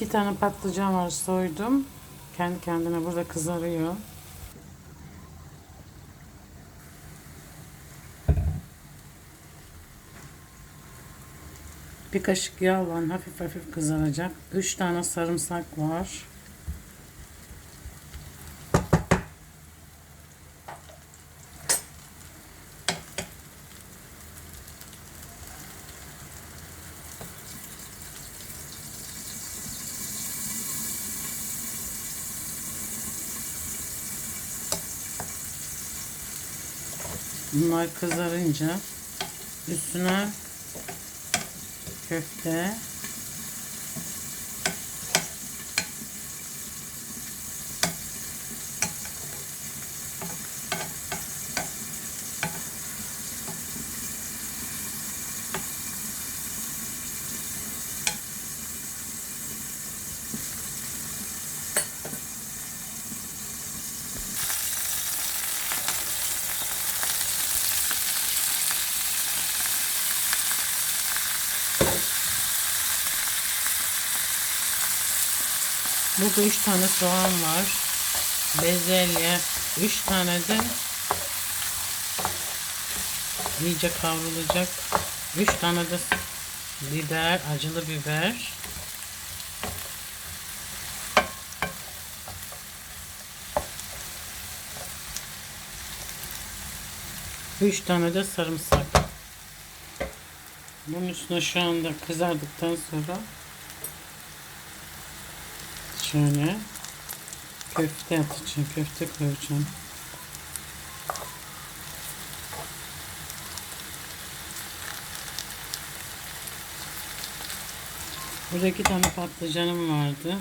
İki tane patlıcan var soydum. Kendi kendine burada kızarıyor. Bir kaşık yağ var. Hafif hafif kızaracak. Üç tane sarımsak var. Bunlar kızarınca üstüne köfte Burada üç tane soğan var. Bezelye. Üç tane de iyice kavrulacak. Üç tane de biber, acılı biber. Üç tane de sarımsak. Bunun üstüne şu anda kızardıktan sonra Şöyle köfte atacağım. Köfte koyacağım. Burada iki tane patlıcanım vardı.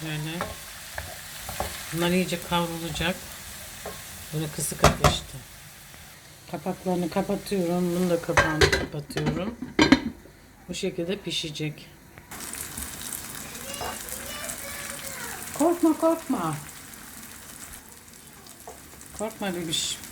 Şöyle. Bunlar iyice kavrulacak. Böyle kısık ateşte. Kapaklarını kapatıyorum. Bunu da kapağını kapatıyorum. Bu şekilde pişecek. Korkma korkma. Korkma bebiş.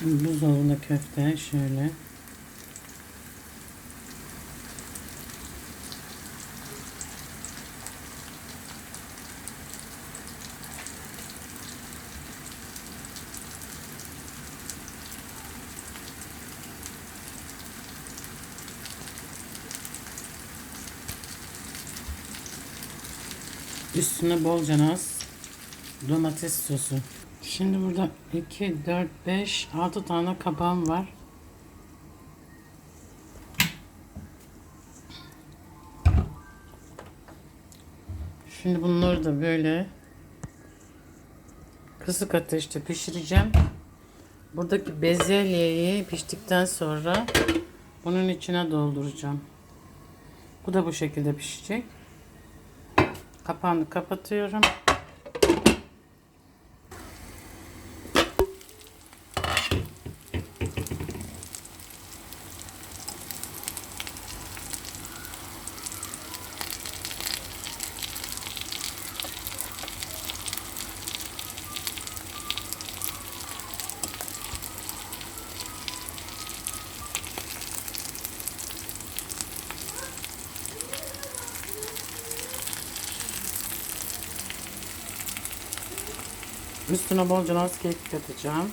Şimdi buzdolabında köfte şöyle. Üstüne bolca naz domates sosu. Şimdi burada 2, 4, 5, 6 tane kabağım var. Şimdi bunları da böyle kısık ateşte pişireceğim. Buradaki bezelyeyi piştikten sonra bunun içine dolduracağım. Bu da bu şekilde pişecek. Kapağını kapatıyorum. Üstüne bolca naz kek katacağım.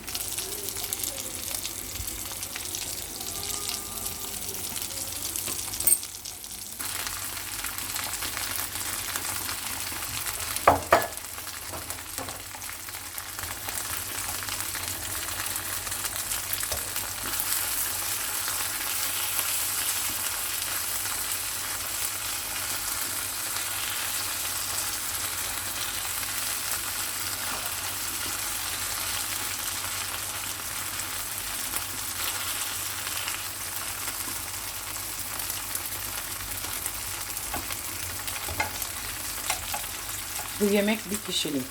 Bu yemek bir kişilik.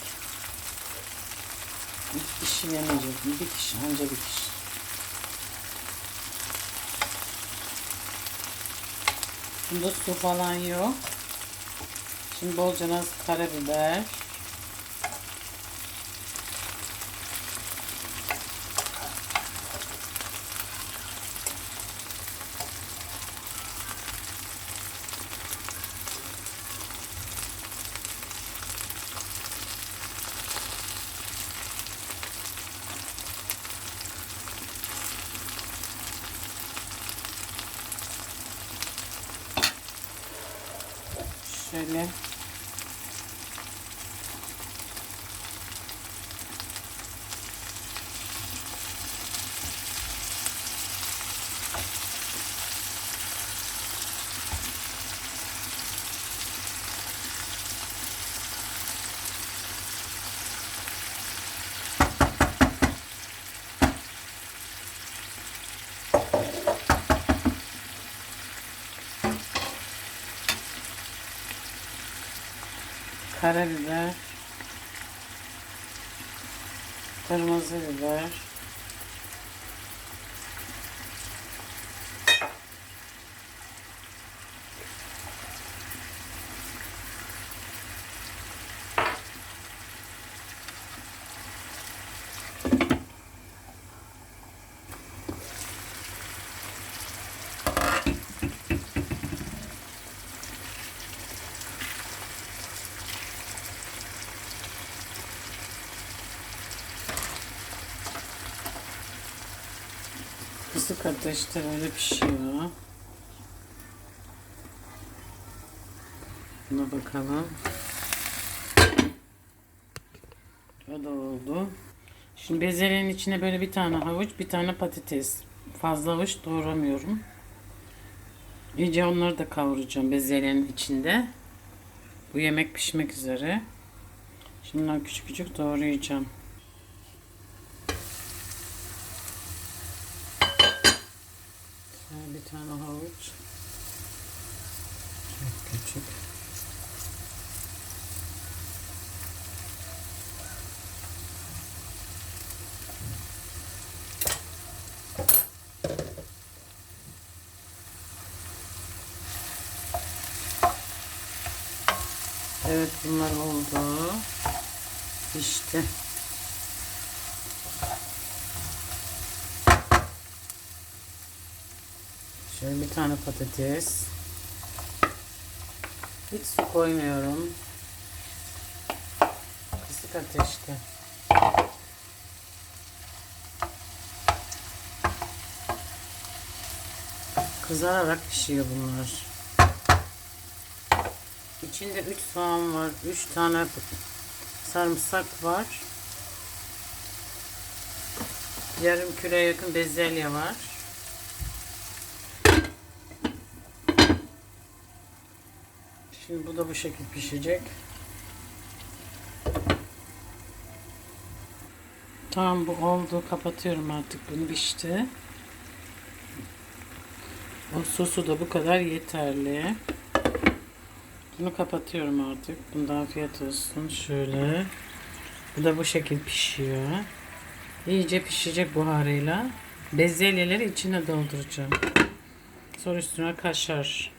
İki kişi yemeyecek. Bir kişi, anca bir kişi. Bunda su falan yok. Şimdi bolca naz karabiber. Şöyle karabiber, kırmızı biber, kısık ateşte böyle pişiyor. Buna bakalım. O da oldu. Şimdi bezelyenin içine böyle bir tane havuç, bir tane patates. Fazla havuç doğramıyorum. İyice onları da kavuracağım bezelyenin içinde. Bu yemek pişmek üzere. Şimdi küçük küçük doğrayacağım. Şöyle bir tane havuç. Çok küçük. Evet bunlar oldu. İşte. Şöyle bir tane patates. Hiç su koymuyorum. Kısık ateşte. Kızararak pişiyor bunlar. İçinde 3 soğan var. 3 tane sarımsak var. Yarım küre yakın bezelye var. Şimdi bu da bu şekil pişecek. Tamam bu oldu. Kapatıyorum artık bunu pişti. O sosu da bu kadar yeterli. Bunu kapatıyorum artık. Bunda afiyet olsun. Şöyle. Bu da bu şekil pişiyor. İyice pişecek buharıyla. Bezelyeleri içine dolduracağım. Sonra üstüne kaşar.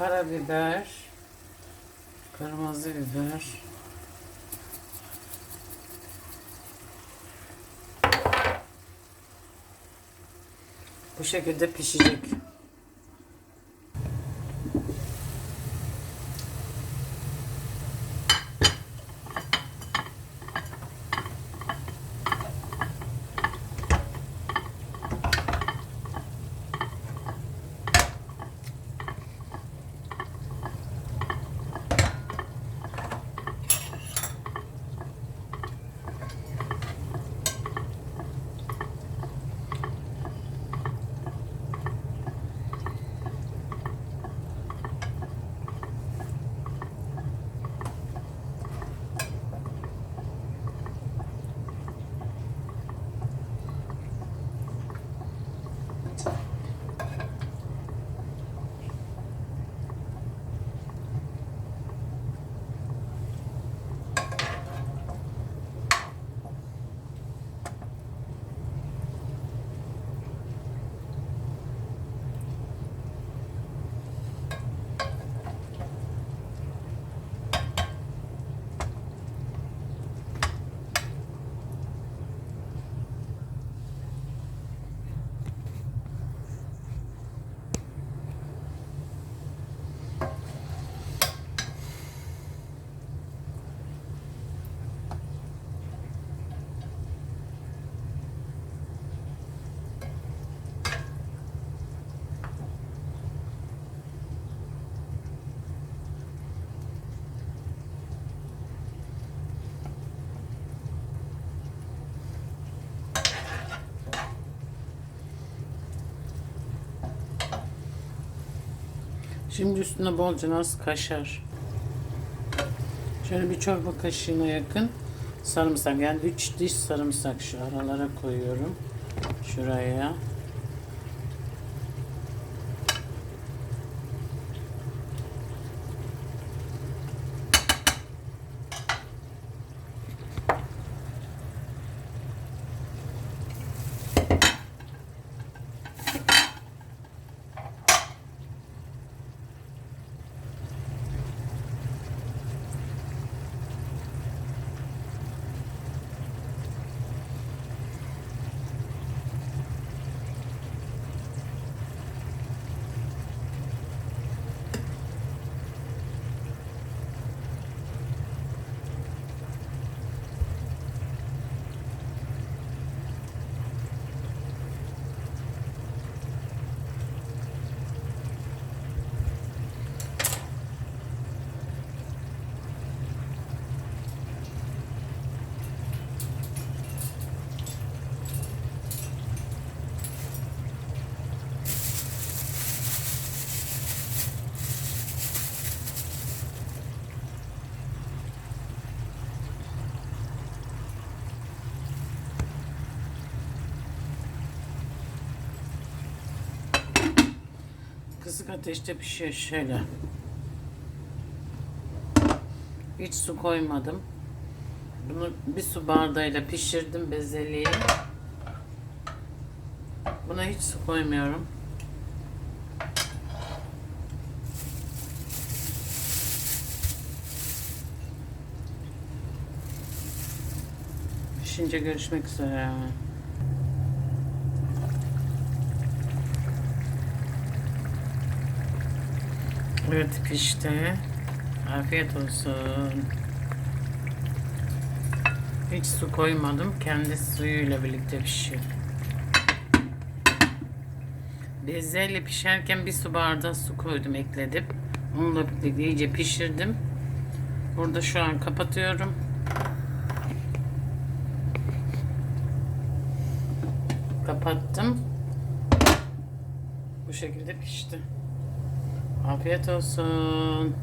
Karabiber, kırmızı biber, bu şekilde pişecek. Şimdi üstüne bolca naz kaşar. Şöyle bir çorba kaşığına yakın sarımsak. Yani 3 diş sarımsak şu aralara koyuyorum. Şuraya. Kısık ateşte pişiyor şöyle. Hiç su koymadım. Bunu bir su bardağıyla pişirdim bezeliği. Buna hiç su koymuyorum. Pişince görüşmek üzere. Evet pişti. Afiyet olsun. Hiç su koymadım. Kendi suyuyla birlikte pişiyor. Bezelye pişerken bir su bardağı su koydum ekledim. Onunla birlikte iyice pişirdim. Burada şu an kapatıyorum. Kapattım. Bu şekilde pişti. Afiyet olsun.